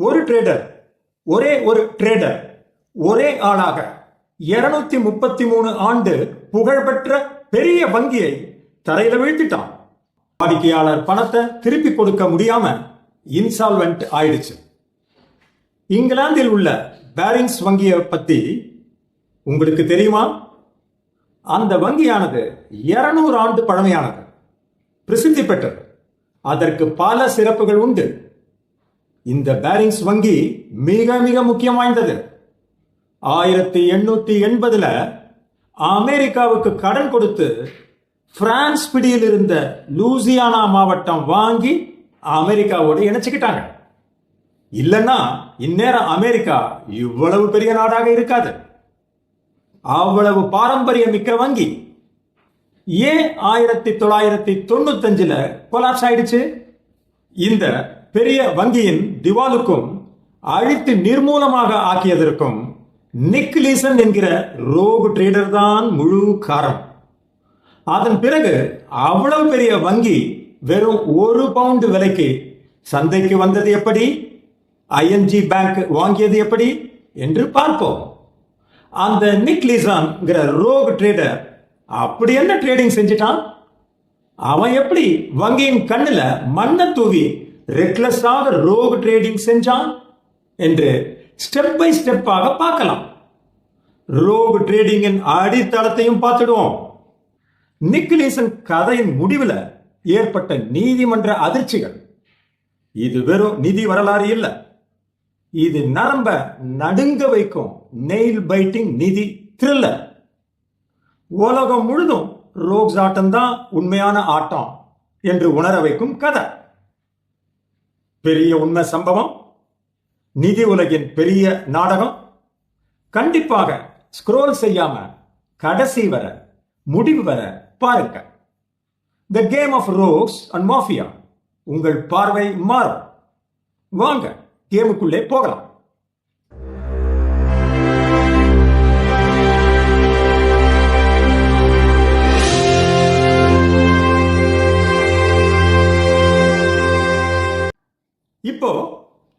ஒரு ட்ரேடர் ஒரே ஒரு ட்ரேடர் ஒரே ஆளாக இருநூத்தி முப்பத்தி மூணு ஆண்டு புகழ்பெற்ற பெரிய வங்கியை தரையில வீழ்த்திட்டான். வாடிக்கையாளர் பணத்தை திருப்பி கொடுக்க முடியாம இன்சால்வெண்ட் ஆயிடுச்சு. இங்கிலாந்தில் உள்ள பேரிங்ஸ் வங்கியை பத்தி உங்களுக்கு தெரியுமா? அந்த வங்கியானது 200 ஆண்டு பழமையானது. பிரசித்தி பெற்றது. அதற்கு பல சிறப்புகள் உண்டு. இந்த பேரிங்ஸ் வங்கி மிக மிக முக்கியம் வாய்ந்தது. ஆயிரத்தி எண்ணூத்தி எண்பதுல அமெரிக்காவுக்கு கடன் கொடுத்து பிரான்ஸ் பிடியில் இருந்த லூசியானா மாவட்டம் வாங்கி அமெரிக்காவோடு இணைச்சுக்கிட்டாங்க. இல்லைன்னா இந்நேரம் அமெரிக்கா இவ்வளவு பெரிய நாடாக இருக்காது. அவ்வளவு பாரம்பரியம் மிக்க வங்கி. ஏன் ஆயிரத்தி தொள்ளாயிரத்தி தொண்ணூத்தஞ்சுல கொலாப்ஸ் ஆயிடுச்சு? இந்த பெரிய வங்கியின் திவாலுக்கும் அழித்து நிர்மூலமாக ஆக்கியதற்கும் நிக் லீசன் என்கிற ரோகு ட்ரேடர் தான் முழு காரணம். அதன் பிறகு அவ்வளவு பெரிய வங்கி வெறும் ஒரு பவுண்டு விலைக்கு சந்தைக்கு வந்தது எப்படி? ஐஎன்ஜி பேங்க் வாங்கியது எப்படி? என்று பார்ப்போம். அந்த நிக் லீசான்ங்கிற ரோக் ட்ரேடர் அப்படி என்ன ட்ரேடிங் செஞ்சிட்டான்? அவன் எப்படி வங்கியின் கண்ணில் மண்ணை தூவி ரெக்லஸாக ரோக் ட்ரேடிங் செஞ்சான் என்று ஸ்டெப் பை ஸ்டெப்பாக பார்க்கலாம். ரோக் ட்ரேடிங்கின் அடித்தளத்தையும் பார்த்துடுவோம். நிக்லீசன் கதையின் முடிவில் ஏற்பட்ட நீதிமன்ற அதிர்ச்சிகள். இது வெறும் நிதி வரலாறு இல்லை. இது நரம்ப நடுங்க வைக்கும் நெயில் பைட்டிங் நிதி த்ரில்லர் உலகம் முழுதும் ரோக்ஸ் ஆட்டம் தான் உண்மையான ஆட்டம் என்று உணர வைக்கும் கதை. பெரிய உண்மை சம்பவம் நிதி உலகின் பெரிய நாடகம். கண்டிப்பாக ஸ்க்ரோல் செய்யாம கடைசி வர முடிவு வர பாருங்க. The game of rocks and mafia உங்கள் பார்வை மாறும். வாங்க கேமுக்குள்ளே போகலாம். இப்போ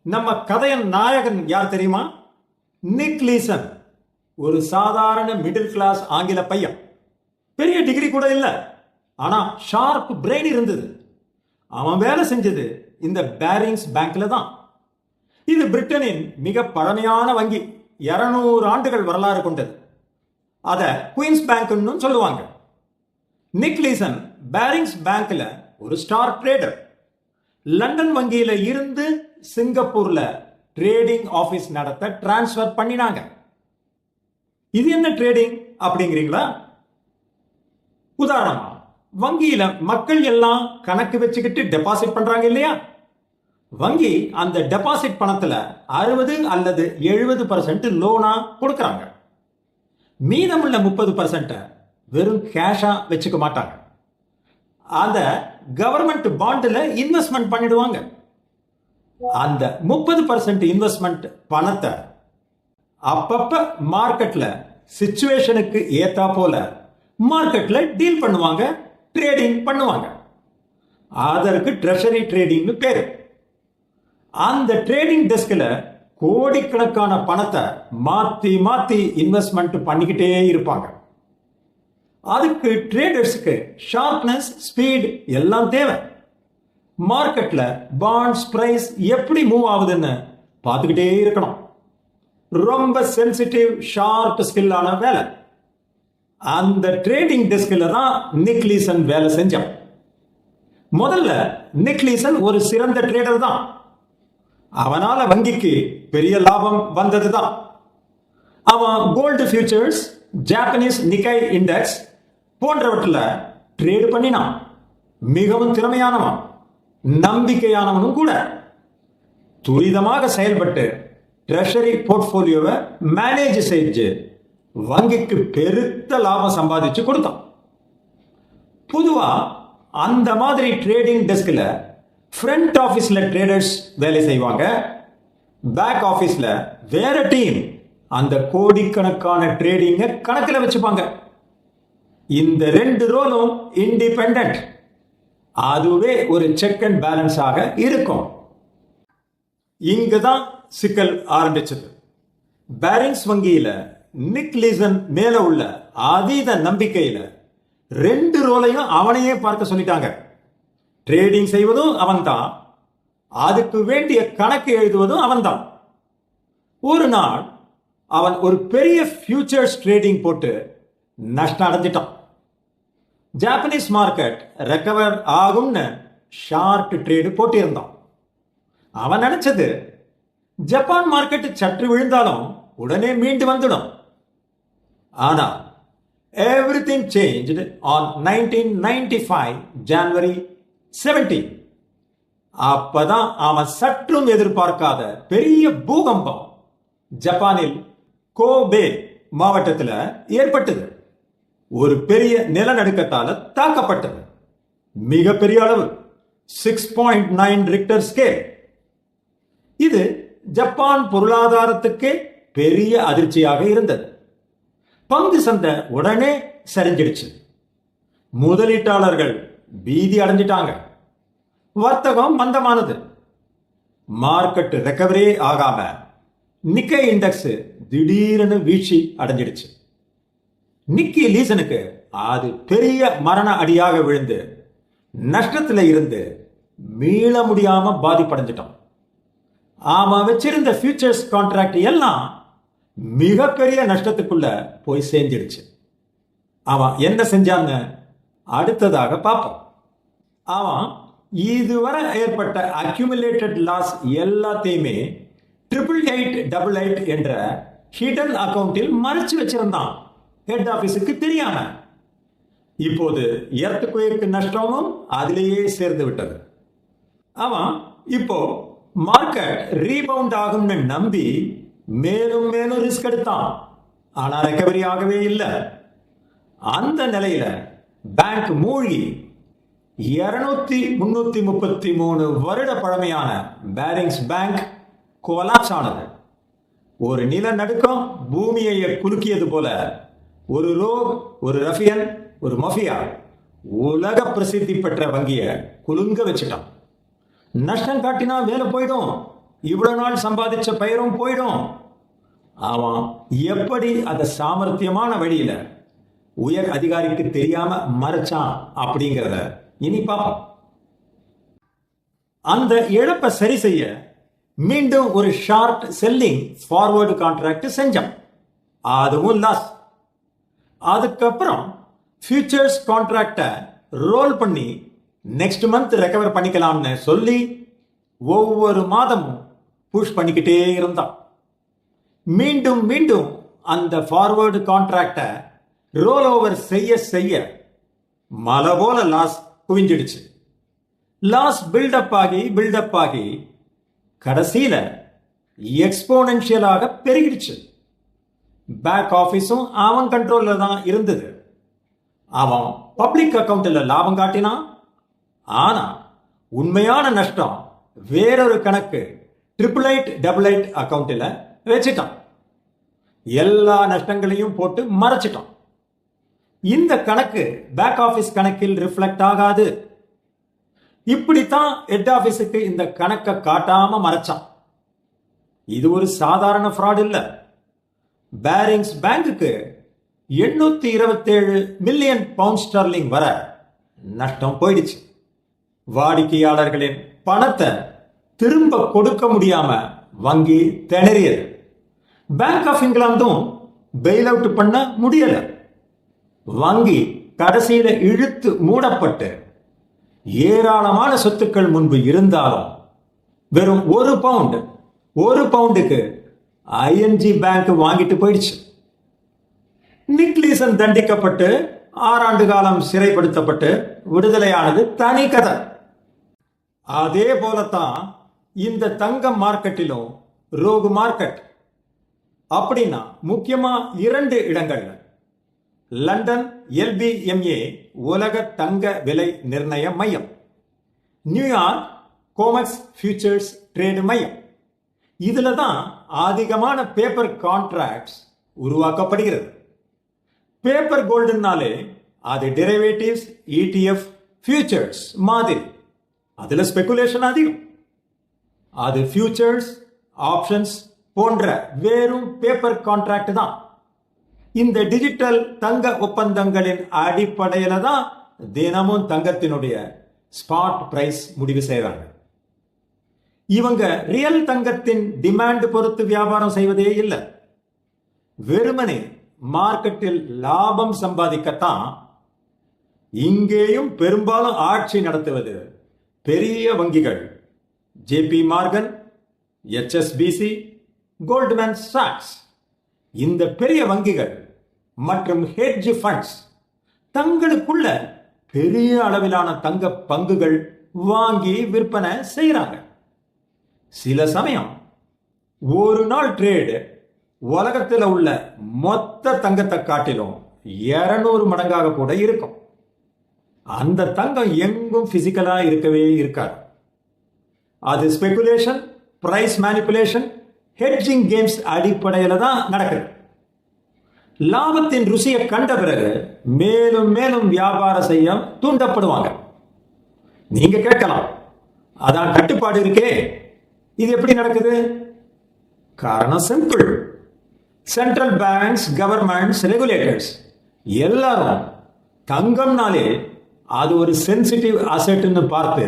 நம்ம கதையின் நாயகன் யார் தெரியுமா? நிக் லீசன் ஒரு சாதாரண மிடில் கிளாஸ் ஆங்கில பையன். பெரிய டிகிரி கூட இல்லை. ஆனா ஷார்ப் பிரெயின் இருந்தது. அவன் வேலை செஞ்சது இந்த பேரிங்ஸ் பேங்க்ல தான். இது பிரிட்டனின் மிக பழமையான வங்கி. 200 ஆண்டுகள் வரலாறு கொண்டது. அத குயின்ஸ் பேங்க்னு சொல்லுவாங்க. நிக்லீசன் பேரிங்ஸ் பேங்க்ல ஒரு ஸ்டார் ட்ரேடர் லண்டன் வங்கியில இருந்து சிங்கப்பூர்ல ட்ரேடிங் ஆபீஸ் நடத்த டிரான்ஸ்ஃபர் பண்ணினாங்க. இது என்ன ட்ரேடிங் அப்படிங்கிறீங்களா? உதாரணமா வங்கியில மக்கள் எல்லாம் கணக்கு வச்சுக்கிட்டு டெபாசிட் பண்றாங்க இல்லையா? வங்கி அந்த டெபாசிட் பணத்துல அறுபது அல்லது எழுபது பர்சன்ட் லோனா கொடுக்கறாங்க. மீதமுள்ள முப்பது பர்சன்ட வெறும் கேஷா வச்சுக்க மாட்டாங்க. அந்த கவர்மெண்ட் பாண்டில் இன்வெஸ்ட்மெண்ட் பண்ணிடுவாங்க. அந்த முப்பது பர்சன்ட் இன்வெஸ்ட்மெண்ட் பணத்தை அப்பப்ப மார்க்கெட்ல சிச்சுவேஷனுக்கு ஏத்தா போல மார்க்கெட்ல டீல் பண்ணுவாங்க ட்ரேடிங் பண்ணுவாங்க. அதற்கு ட்ரெஷரி ட்ரேடிங்னு பேரு. அந்த ட்ரேடிங் டெஸ்கில் கோடிக்கணக்கான பணத்தை மாத்தி மாத்தி இன்வெஸ்ட்மெண்ட் பண்ணிக்கிட்டே இருப்பாங்க. அதுக்கு ட்ரேடர்ஸுக்கு ஷார்ப்னஸ் ஸ்பீட் எல்லாம் தேவை. மார்க்கெட்டில் பாண்ட்ஸ் ப்ரைஸ் எப்படி மூவ் ஆகுதுன்னு பார்த்துக்கிட்டே இருக்கணும். ரொம்ப சென்சிட்டிவ் ஷார்ப் ஸ்கில்லான வேலை. அந்த ட்ரேடிங் டெஸ்கில் தான் நிக்லீசன் வேலை செஞ்சான். முதல்ல நிக்லீசன் ஒரு சிறந்த ட்ரேடர் தான். அவனால வங்கிக்கு பெரிய லாபம் வந்தது தான் அவன் gold futures Japanese Nikkei index போன்றவற்றில் ட்ரேடு பண்ணினான். மிகவும் திறமையானவன் நம்பிக்கையானவனும் கூட. துரிதமாக செயல்பட்டு ட்ரெஷரி போர்ட்ஃபோலியோவை மேனேஜ் செஞ்சு வங்கிக்கு பெருத்த லாபம் சம்பாதிச்சு கொடுத்தான். பொதுவா அந்த மாதிரி ட்ரேடிங் டெஸ்கில் ஃப்ரண்ட் ஆஃபீஸில் ட்ரேடர்ஸ் வேலை செய்வாங்க. பேக் ஆஃபீஸில் வேற டீம் அந்த கோடிக்கணக்கான ட்ரேடிங்கை கணக்கில் வச்சுப்பாங்க. இந்த ரெண்டு ரோலும் இண்டிபெண்ட் அதுவே ஒரு செக் அண்ட் பேலன்ஸாக இருக்கும். இங்குதான் சிக்கல் ஆரம்பிச்சது. பேரிங்ஸ் வங்கியில நிக் லீசன் மேல உள்ள அதீத நம்பிக்கையில ரெண்டு ரோலையும் அவனையே பார்க்க சொல்லிட்டாங்க. ட்ரேடிங் செய்வதும் அவன்தான். அதுக்கு வேண்டிய கணக்கு எழுதுவதும் அவன்தான். ஒரு நாள் அவன் ஒரு பெரிய ஃபியூச்சர்ஸ் ட்ரேடிங் போட்டு நஷ்டம் அடைஞ்சிட்டான். ஜாப்பனீஸ் மார்க்கெட் ரெக்கவர் ஆகும்னு ஷார்ட் ட்ரேடு போட்டிருந்தான். அவன் நினைச்சது ஜப்பான் மார்க்கெட் சற்று விழுந்தாலும் உடனே மீண்டு வந்துடும். ஆனா everything change on nineteen ninety five January seventeen அப்பதான் அவன் சற்றும் எதிர்பார்க்காத பெரிய பூகம்பம் ஜப்பானில் கோபே மாவட்டத்தில் ஏற்பட்டது. ஒரு பெரிய நிலநடுக்கத்தால தாக்கப்பட்டது. மிகப்பெரிய அளவு. Six point nine Richter scale இது ஜப்பான் பொருளாதாரத்துக்கே பெரிய அதிர்ச்சியாக இருந்தது. பங்கு சந்தை உடனே சரிஞ்சிடுச்சு. முதலீட்டாளர்கள் பீதி அடைஞ்சிட்டாங்க. வர்த்தகம் மந்தமானது. மார்க்கெட் ரெக்கவரியே ஆகாம நிக்கை இண்டெக்ஸ் திடீர்னு வீழ்ச்சி அடைஞ்சிடுச்சு. நிக்கி லீசனுக்கு அது பெரிய மரண அடியாக விழுந்து நஷ்டத்தில் இருந்து மீள முடியாம பாதிப்படைஞ்சிட்டோம். ஆமாம் வச்சிருந்த ஃபியூச்சர்ஸ் கான்ட்ராக்ட் எல்லாம் மிகப்பெரிய நஷ்டத்துக்குள்ள போய் சேர்ந்துடுச்சு. அவன் என்ன செஞ்சான்னு அடுத்ததாக பார்ப்போம். அவன் இதுவரை ஏற்பட்ட அக்யூமுலேட்டட் லாஸ் எல்லாத்தையுமே ட்ரிபிள் எயிட் டபுள் எயிட் என்ற ஹிடன் அக்கவுண்டில் மறைச்சு வச்சிருந்தான். ஹெட் ஆபீஸுக்கு தெரியாம. இப்போது எர்த்துக்குவேக்கு நஷ்டமும் அதிலேயே சேர்ந்து விட்டது. அவன் இப்போ மார்க்கெட் ரீபவுண்ட் ஆகும்னு நம்பி மேலும் மேலும் ரிஸ்க் எடுத்தான். ஆனால் ரெக்கவரி ஆகவே இல்லை. அந்த நிலையில பேங்க் மூழ்கி இருநூத்தி முன்னூத்தி முப்பத்தி மூணு வருட பழமையான பேரிங்ஸ் பேங்க் கொலாப்ஸ் ஆனது. ஒரு நிலநடுக்கம் பூமியை குலுக்கியது போல ஒரு ரோக் ஒரு ரஃபியன் ஒரு மஃபியா. உலக பிரசித்தி பெற்ற வங்கியை குலுங்க வச்சுட்டான். நஷ்டம் காட்டினா வேலை போயிடும். இவ்வளவு நாள் சம்பாதிச்ச பெயரும் போயிடும். அவன் எப்படி அந்த சாமர்த்தியமான வழியில உயர் அதிகாரிக்கு தெரியாம மறைச்சான் அப்படிங்கிறத இனி பார்ப்போம். அந்த இழப்பை சரி செய்ய மீண்டும் ஒரு ஷார்ட் செல்லிங் ஃபார்வர்டு கான்ட்ராக்ட் செஞ்சான் அதுவும் லாஸ்ட் அதுக்கப்புறம் ஃபியூச்சர்ஸ் கான்ட்ராக்டை ரோல் பண்ணி நெக்ஸ்ட் மந்த் ரெக்கவர் பண்ணிக்கலாம்னு சொல்லி ஒவ்வொரு மாதமும் புஷ் பண்ணிக்கிட்டே இருந்தான். மீண்டும் மீண்டும் அந்த ஃபார்வர்டு கான்ட்ராக்டை ரோல் ஓவர் செய்ய செய்ய மலை போல லாஸ் குவிஞ்சிடுச்சு. லாஸ் பில்டப் ஆகி பில்டப் ஆகி கடைசியில எக்ஸ்போனென்ஷியலாக பெருகிடுச்சு. பேக் ஆஃபீஸும் அவன் கண்ட்ரோலில் தான் இருந்தது. அவன் பப்ளிக் அக்கௌண்ட்டில் லாபம் காட்டினான். ஆனால் உண்மையான நஷ்டம் வேறொரு கணக்கு ட்ரிபிள் எயிட் டபுள் எயிட் அக்கௌண்ட்டில் வச்சுட்டான். எல்லா நஷ்டங்களையும் போட்டு மறைச்சிட்டான். இந்த கணக்கு பேக் ஆஃபீஸ் கணக்கில் ரிஃப்ளெக்ட் ஆகாது. இப்படித்தான் ஹெட் ஆஃபீஸுக்கு இந்த கணக்கை காட்டாம மறைச்சான். இது ஒரு சாதாரண ஃப்ராட் இல்லை. பேரிங்ஸ் பேங்குக்கு எண்ணூத்தி இருபத்தேழு மில்லியன் பவுண்ட் ஸ்டர்லிங் வர நஷ்டம் போயிடுச்சு. வாடிக்கையாளர்களின் பணத்தை திரும்ப கொடுக்க முடியாம வங்கி திணறியது. பேங்க் ஆஃப் இங்கிலாந்தும் பெயில் அவுட் பண்ண முடியல. வங்கி கடைசியில இழுத்து மூடப்பட்டு ஏராளமான சொத்துக்கள் முன்பு இருந்தாலும் வெறும் ஒரு பவுண்ட் ஒரு பவுண்டுக்கு ஐஎன்ஜி பேங்க் வாங்கிட்டு போயிடுச்சு. நிக்லீசன் தண்டிக்கப்பட்டு ஆறாண்டு காலம் சிறைப்படுத்தப்பட்டு விடுதலையானது தனி கதை. அதே போலத்தான் இந்த தங்க மார்க்கெட்டிலும் ரோகு மார்க்கெட். அப்படின்னா முக்கியமா இரண்டு இடங்கள்ல. லண்டன் எல்பிஎம்ஏ உலக தங்க விலை நிர்ணய மையம். நியூயார்க் கோமக்ஸ் ஃபியூச்சர்ஸ் ட்ரேடு மையம். இதுல தான் அதிகமான பேப்பர் கான்ட்ராக்ட்ஸ் உருவாக்கப்படுகிறது. பேப்பர் கோல்டுனாலே அது டெரிவேட்டிவ்ஸ் இடிஎஃப் ஃபியூச்சர்ஸ் மாதிரி. அதுல ஸ்பெகுலேஷன் அதிகம். அது ஃபியூச்சர்ஸ் ஆப்ஷன்ஸ் போன்ற வெறும் பேப்பர் கான்ட்ராக்ட் தான். இந்த டிஜிட்டல் தங்க ஒப்பந்தங்களின் அடிப்படையில தான் தினமும் தங்கத்தினுடைய ஸ்பாட் பிரைஸ் முடிவு செய்கிறாங்க இவங்க ரியல் தங்கத்தின் டிமாண்ட் பொறுத்து வியாபாரம் செய்வதே இல்லை. வெறுமனே மார்க்கெட்டில் லாபம் சம்பாதிக்கத்தான் இங்கேயும் பெரும்பாலும் ஆட்சி நடத்துவது பெரிய வங்கிகள். ஜேபி மார்கன் எச்எஸ்பிசி கோல்ட்மேன் சாக்ஸ் இந்த பெரிய வங்கிகள் மற்றும் ஹெட்ஜ் ஃபண்ட்ஸ் தங்களுக்குள்ள பெரிய அளவிலான தங்க பங்குகள் வாங்கி விற்பனை செய்கிறாங்க சில சமயம் ஒரு நாள் ட்ரேடு உலகத்தில் உள்ள மொத்த தங்கத்தை காட்டிலும் 200 மடங்காக கூட இருக்கும். அந்த தங்கம் எங்கும் பிசிக்கலாக இருக்கவே இருக்காது. அது speculation price manipulation hedging games அடிப்படையில் தான் நடக்குது. லாபத்தின் ருசியை கண்ட பிறகு மேலும் மேலும் வியாபாரம் செய்ய தூண்டப்படுவாங்க. நீங்க கேட்கலாம் அதான் கட்டுப்பாடு இருக்கே. இது எப்படி நடக்குது? காரணம் simple central banks governments regulators எல்லாரும் தங்கம்னாலே அது ஒரு சென்சிட்டிவ் அசெட்னு பார்த்து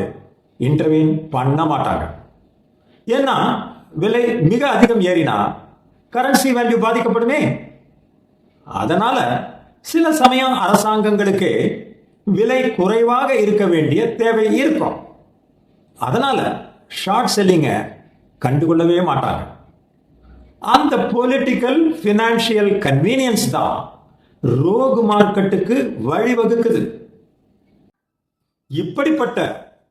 இன்டர்வியூன் பண்ண மாட்டாங்க. ஏன்னா விலை மிக அதிகம் ஏறினா கரன்சி வேல்யூ பாதிக்கப்படுமே. அதனால சில சமயம் அரசாங்கங்களுக்கு விலை குறைவாக இருக்க வேண்டிய தேவை இருக்கும். அதனால ஷார்ட் செல்லிங்கை கண்டுகொள்ளவே மாட்டாங்க அந்த பொலிட்டிக்கல் ஃபினான்ஷியல் கன்வீனியன்ஸ் தான் ரோகு மார்க்கெட்டுக்கு வழிவகுக்குது. இப்படிப்பட்ட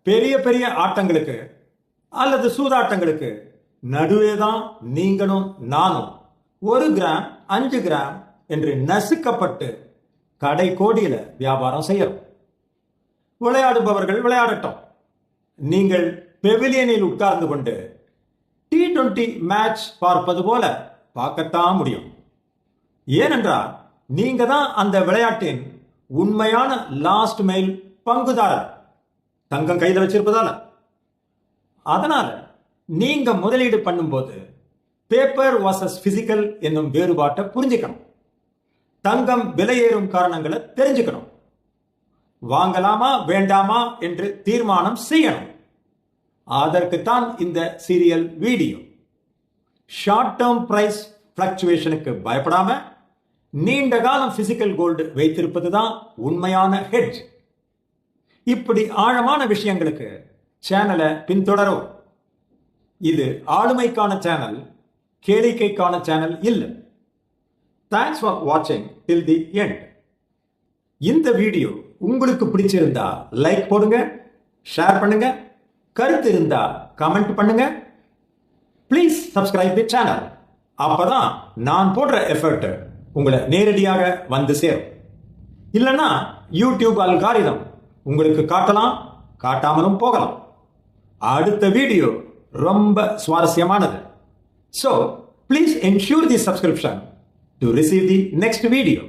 பெரிய பெரிய ஆட்டங்களுக்கு அல்லது சூதாட்டங்களுக்கு நடுவே தான் நீங்களும் நானும் ஒரு கிராம் அஞ்சு கிராம் என்று நசுக்கப்பட்டு கடை கோடியில வியாபாரம் செய்யறோம். விளையாடுபவர்கள் விளையாடட்டும். நீங்கள் பெவிலியனில் உட்கார்ந்து கொண்டு டி டுவெண்டி மேட்ச் பார்ப்பது போல பார்க்கத்தான் முடியும். ஏனென்றால் நீங்க தான் அந்த விளையாட்டின் உண்மையான லாஸ்ட் மைல் பங்குதாரர். தங்கம் கையில் வச்சிருப்பதால. அதனால நீங்க முதலீடு பண்ணும்போது பேப்பர் வாசஸ் பிசிக்கல் என்னும் வேறுபாட்டை புரிஞ்சுக்கணும். தங்கம் விலையேறும் காரணங்களை தெரிஞ்சுக்கணும். வாங்கலாமா வேண்டாமா என்று தீர்மானம் செய்யணும். அதற்குத்தான் இந்த serial video short term price பிளக்சுவேஷனுக்கு பயப்படாம நீண்ட காலம் பிசிக்கல் கோல்டு வைத்திருப்பது தான் உண்மையான ஹெட்ஜ் இப்படி ஆழமான விஷயங்களுக்கு சேனலை பின்தொடரும் இது ஆளுமைக்கான சேனல் கேளிக்கைக்கான சேனல் இல்லை. தேங்க்ஸ் ஃபார் வாட்சிங் டில் தி எண்ட் இந்த வீடியோ உங்களுக்கு பிடிச்சிருந்தா லைக் போடுங்க ஷேர் பண்ணுங்க. கருத்து இருந்தா கமெண்ட் பண்ணுங்க. ப்ளீஸ் சப்ஸ்கிரைப் தி சேனல் அப்பதான் நான் போடுற எஃபர்ட் உங்களை நேரடியாக வந்து சேரும். இல்லைன்னா யூடியூப் அல்காரிதம் உங்களுக்கு காட்டலாம் காட்டாமலும் போகலாம். அடுத்த வீடியோ ரொம்ப சுவாரஸ்யமானது. So please ensure the subscription to receive the next video